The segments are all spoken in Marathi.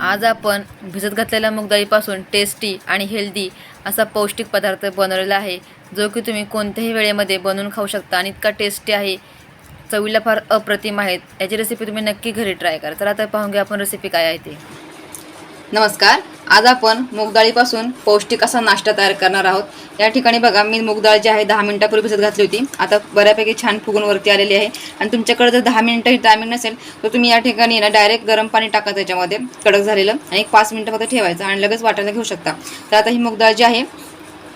आज आपण भिजत घातलेल्या मुगडाळीपासून टेस्टी आणि हेल्दी असा पौष्टिक पदार्थ बनवलेला आहे जो की तुम्ही कोणत्याही वेळेमध्ये बनवून खाऊ शकता आणि इतका टेस्टी आहे. चवीला फार अप्रतिम आहेत. याची रेसिपी तुम्ही नक्की घरी ट्राय करा. तर आता पाहून घ्या आपण रेसिपी काय आहे ते. नमस्कार. आज आपण मूगडाळीपासून पौष्टिक असा नाश्ता तयार करणार आहोत. या ठिकाणी बघा मी मूगडाळ जी आहे दहा मिनिटापूर्वी भिजत घातली होती. आता बऱ्यापैकी छान फुगून वरती आलेली आहे. आणि तुमच्याकडे जर दहा मिनिटं टायमिंग नसेल तर तुम्ही या ठिकाणी ना डायरेक्ट गरम पाणी टाका त्याच्यामध्ये. कडक झालेलं. आणि एक पाच मिनिटं फक्त ठेवायचं आणि लगेच वाटायला घेऊ शकता. तर आता ही मूगडाळ जी आहे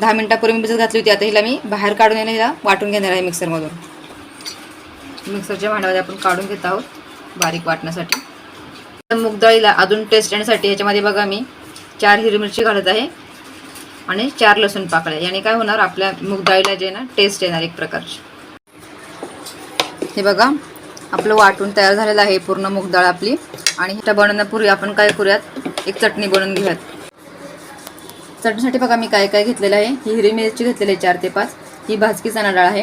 दहा मिनिटापूर्वी मी भिजत घातली होती. आता हिला मी बाहेर काढून येणं हिला वाटून घेणार आहे मिक्सरमधून. मिक्सरच्या भांड्यामध्ये आपण काढून घेत आहोत बारीक वाटण्यासाठी. तर अजून टेस्ट येण्यासाठी ह्याच्यामध्ये बघा मी चार हिरवी मिरची घालत आहे आणि चार लसूण पाकळ्या. याने काय होणार? आपल्या मुगडाळीला जे ना टेस्ट येणार एक प्रकारची. हे बघा आपलं वाटून तयार झालेलं आहे पूर्ण मूग डाळ आपली. आणि ह्या बनवण्यापूर्वी आपण काय करूयात? एक चटणी बनवून घेऊयात. चटणीसाठी बघा मी काय काय घेतलेलं आहे. ही हिरवी मिरची घेतलेली आहे चार ते पाच. ही भाजकी चणा डाळ आहे.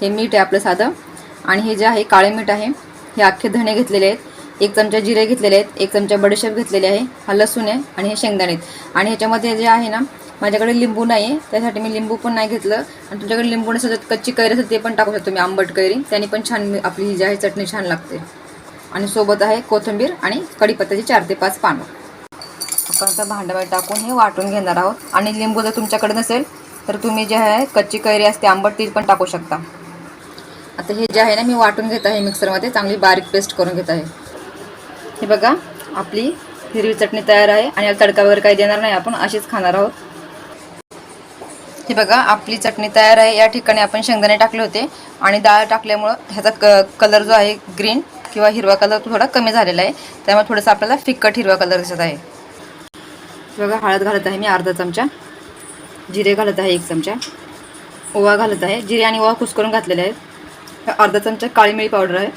हे मीठ आहे आपलं साधं. आणि हे जे आहे काळे मीठ आहे हे अख्खे धणे घेतलेले आहेत. एक चमचा जिरे घेतलेले आहेत एक चमचा बडीशेप घेतलेले आहे हा लसूण आहे आणि हे शेंगदाणे आहेत. आणि ह्याच्यामध्ये जे आहे ना माझ्याकडे लिंबू नाही आहे त्यासाठी मी लिंबू पण नाही घेतलं. आणि तुमच्याकडे लिंबू नसेल तर कच्ची कैरी असेल ते पण टाकू शकतो मी आंबट कैरी. त्याने पण छान आपली ही जी आहे चटणी छान लागते. आणि सोबत आहे कोथिंबीर आणि कढीपत्त्याची चार ते पाच पानं. आपण आता भांड्यामध्ये टाकून हे वाटून घेणार आहोत. आणि लिंबू जर तुमच्याकडे नसेल तर तुम्ही जे आहे कच्ची कैरी असते आंबट ती पण टाकू शकता. आता हे जे आहे ना मी वाटून घेत आहे मिक्सरमध्ये चांगली बारीक पेस्ट करून घेत आहे. हे बघा आपली हिरवी चटणी तयार आहे आणि याला तडका वगैरे काही देणार नाही आपण अशीच खाणार आहोत. हे बघा आपली चटणी तयार आहे. या ठिकाणी आपण शेंगदाणे टाकले होते आणि डाळ टाकल्यामुळं ह्याचा क कलर जो आहे ग्रीन किंवा हिरवा कलर थोडा कमी झालेला आहे. त्यामुळे थोडंसं आपल्याला फिक्कट हिरवा कलर दिसत आहे. हे बघा हळद घालत आहे मी अर्धा चमचा. जिरे घालत आहे एक चमचा. ओवा घालत आहे. जिरे आणि ओवा कुसकरून घातलेले आहेत. अर्धा चमचा काळी मिरी पावडर आहे.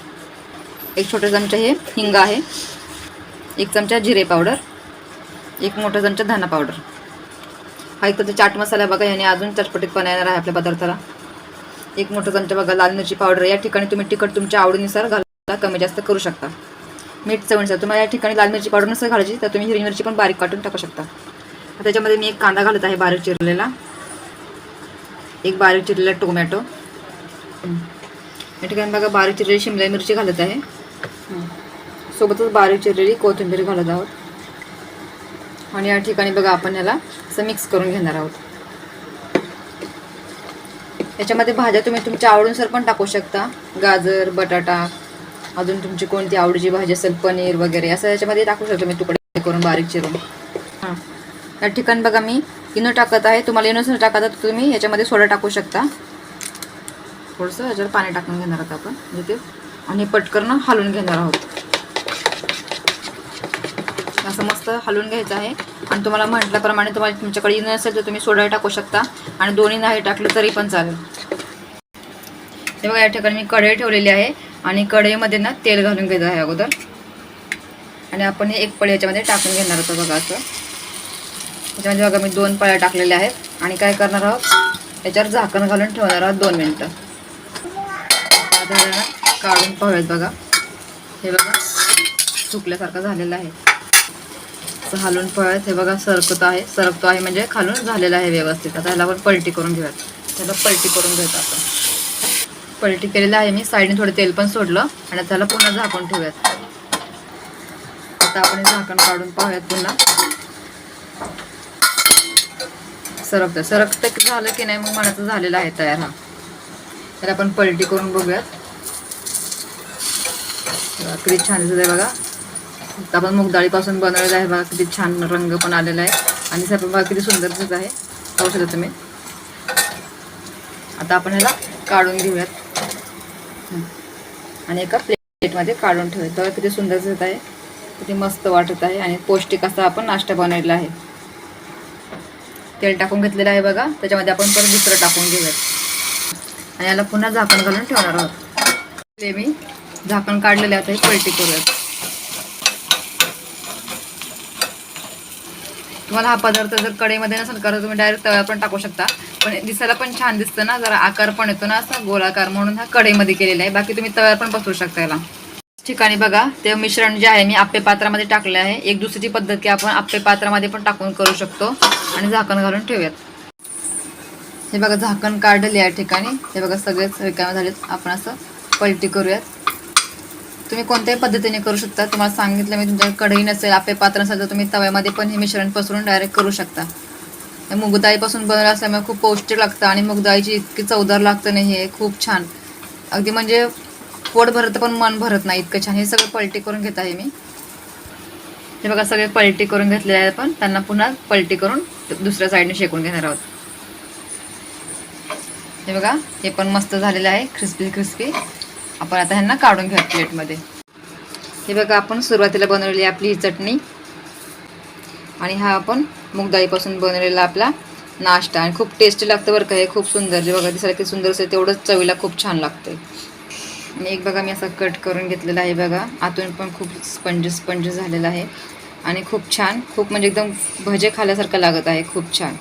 एक छोटा चमचा हे हिंग आहे. एक चमचा जिरे पावडर. एक मोठा चमचा धना पावडर. हा एक तर चाट मसाला बघा याने अजून चटपटीतपणा येणार आहे आपल्या पदार्थाला. एक मोठा चमचा बघा लाल मिरची पावडर. या ठिकाणी तुम्ही तिखट तुमच्या आवडीनुसार घाला कमी जास्त करू शकता. मीठ चवीनुसार तुम्हाला या ठिकाणी लाल मिरची पावडर नसेल घालायची तर तुम्ही हिरवी मिरची पण बारीक काटून टाकू शकता. त्याच्यामध्ये मी एक कांदा घालत आहे बारीक चिरलेला. एक बारीक चिरलेला टोमॅटो. या ठिकाणी बघा बारीक चिरलेली शिमला मिरची घालत आहे. सोबतच बारीक चिरलेली कोथिंबीर घालत आहोत. आणि या ठिकाणी बघा आपण याला असं मिक्स करून घेणार आहोत. याच्यामध्ये भाज्या तुम्ही तुमच्या आवडीनुसार पण टाकू शकता. गाजर बटाटा अजून तुमची कोणती आवडीची भाजी असेल पनीर वगैरे असं याच्यामध्ये टाकू शकतो मी तुकडे करून बारीक चिरून. हां. या ठिकाणी बघा मी इनो टाकत आहे. तुम्हाला इनोसर टाकत तर तुम्ही याच्यामध्ये सोडा टाकू शकता. थोडंसं याच्यावर पाणी टाकून घेणार आहोत आपण. म्हणजे ते आणि पटकन हलवून घेणार आहोत. असं मस्त हलवून घ्यायचं आहे. आणि तुम्हाला म्हटल्याप्रमाणे तुम्हाला तुमच्याकडे नसेल असेल तर तुम्ही सोडा टाकू शकता. आणि दोन्ही नाही टाकलं तरी पण चालेल. हे बघा या ठिकाणी मी कढई ठेवलेली आहे. आणि कढईमध्ये ना तेल घालून घ्यायचं आहे अगोदर. आणि आपण हे एक पळी याच्यामध्ये टाकून घेणार आहोत बघा असं. त्याच्यामध्ये बघा मी दोन पळ्या टाकलेल्या आहेत. आणि काय करणार आहोत? याच्यावर झाकण घालून ठेवणार आहोत दोन मिनटं. साधारण काढून पाहूयात बघा. हे बघा सुकल्यासारखं झालेलं आहे. असं पळत हे बघा सरकत आहे. सरकतो आहे म्हणजे खालून झालेलं आहे व्यवस्थित. आता ह्याला आपण पलटी करून घेऊयात. त्याला पलटी करून घेऊयात आपण. पलटी केलेलं आहे मी. साईडने थोडं तेल पण सोडलं आणि त्याला पुन्हा झाकून ठेवूयात. आता आपण झाकण काढून पाहूयात पुन्हा. सरकतं सरकतं झालं की नाही मग मनाचं झालेलं आहे तयार हा. तर आपण पलटी करून बघूयात. किती छान दिसत आहे बघा. आता आपण मूग डाळीपासून बनवलेलं आहे बघा किती छान रंग पण आलेला आहे. आणि सर्व बघा किती सुंदर दिसत आहे. पाहू शकता तुम्ही. आता आपण ह्याला काढून घेऊयात. आणि एका प्लेटमध्ये काढून ठेवूयात. तर किती सुंदर दिसत आहे. किती मस्त वाटत आहे. आणि पौष्टिक असा आपण नाश्ता बनवलेला आहे. तेल टाकून घेतलेलं आहे बघा. त्याच्यामध्ये आपण परत दुसरं टाकून घेऊयात. आणि याला पुन्हा झाकण घालून ठेवणार आहोत. ते मी झाकण काढलेले आता हे पलटी करूयात. तुम्हाला हा पदार्थ जर कढईमध्ये नसेल तर तुम्ही डायरेक्ट तव्यावर पण टाकू शकता. पण दिसायला पण छान दिसतं ना जरा आकार पण येतो ना असा गोलाकार म्हणून हा कढईमध्ये केलेला आहे. बाकी तुम्ही तव्यावर पण पसरू शकता याला. ठिकाणी बघा ते मिश्रण जे आहे मी आप्पे पात्रामध्ये टाकले आहे. एक दुसरीची पद्धत की आपण आप्पे पात्रामध्ये पण टाकून करू शकतो आणि झाकण घालून ठेवूयात. हे बघा झाकण काढले या ठिकाणी. हे बघा सगळेच रिकामे झालेत. आपण असं पलटी करूयात. तुम्ही कोणत्याही पद्धतीने करू शकता. तुम्हाला सांगितलं मी तुमच्या कढई नसेल आपे पात्र नसेल तर तुम्ही तव्यामध्ये पण हे मिश्रण पसरून डायरेक्ट करू शकता. हे बनवलं असल्यामुळे खूप पौष्टिक लागतं आणि मूगडाळीची इतकी चवदार लागतं नाही हे खूप छान. अगदी म्हणजे पोट भरत पण मन भरत नाही इतकं छान. हे सगळं पलटी करून घेत आहे मी. हे बघा सगळे पलटी करून घेतलेले आहे पण त्यांना पुन्हा पलटी करून दुसऱ्या साईडने शेकून घेणार आहोत. हे बघा हे पण मस्त झालेलं आहे क्रिस्पी क्रिस्पी आपण आता ह्यांना काढून घ्या प्लेटमध्ये. हे बघा आपण सुरुवातीला बनवलेली आपली ही चटणी. आणि हा आपण मुगदाळीपासून बनवलेला आपला नाश्ता. आणि खूप टेस्टी लागतं बरं का हे खूप सुंदर. जे बघा दिसायला सुंदर असेल तेवढंच चवीला खूप छान लागतं आणि एक बघा मी असं कट करून घेतलेला आहे बघा. आतून पण खूप स्पंज स्पंज झालेला आहे. आणि खूप छान खूप म्हणजे एकदम भजे खाल्यासारखं लागत आहे खूप छान.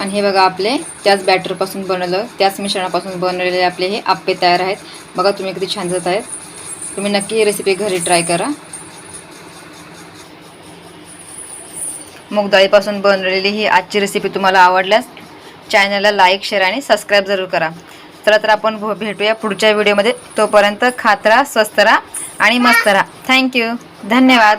आणि हे बघा आपले त्याच बॅटरपासून बनवलं त्याच मिश्रणापासून बनवलेले आपले हे आप्पे तयार आहेत. बघा तुम्ही किती छान जात आहेत. तुम्ही नक्की ही रेसिपी घरी ट्राय करा. मूगडाळीपासून बनवलेली ही आजची रेसिपी तुम्हाला आवडल्यास चॅनलला लाईक शेअर आणि सबस्क्राईब जरूर करा. चला तर आपण भेटूया पुढच्या व्हिडिओमध्ये तोपर्यंत खात राहा स्वस्त राहा आणि मस्त राहा. थँक्यू धन्यवाद.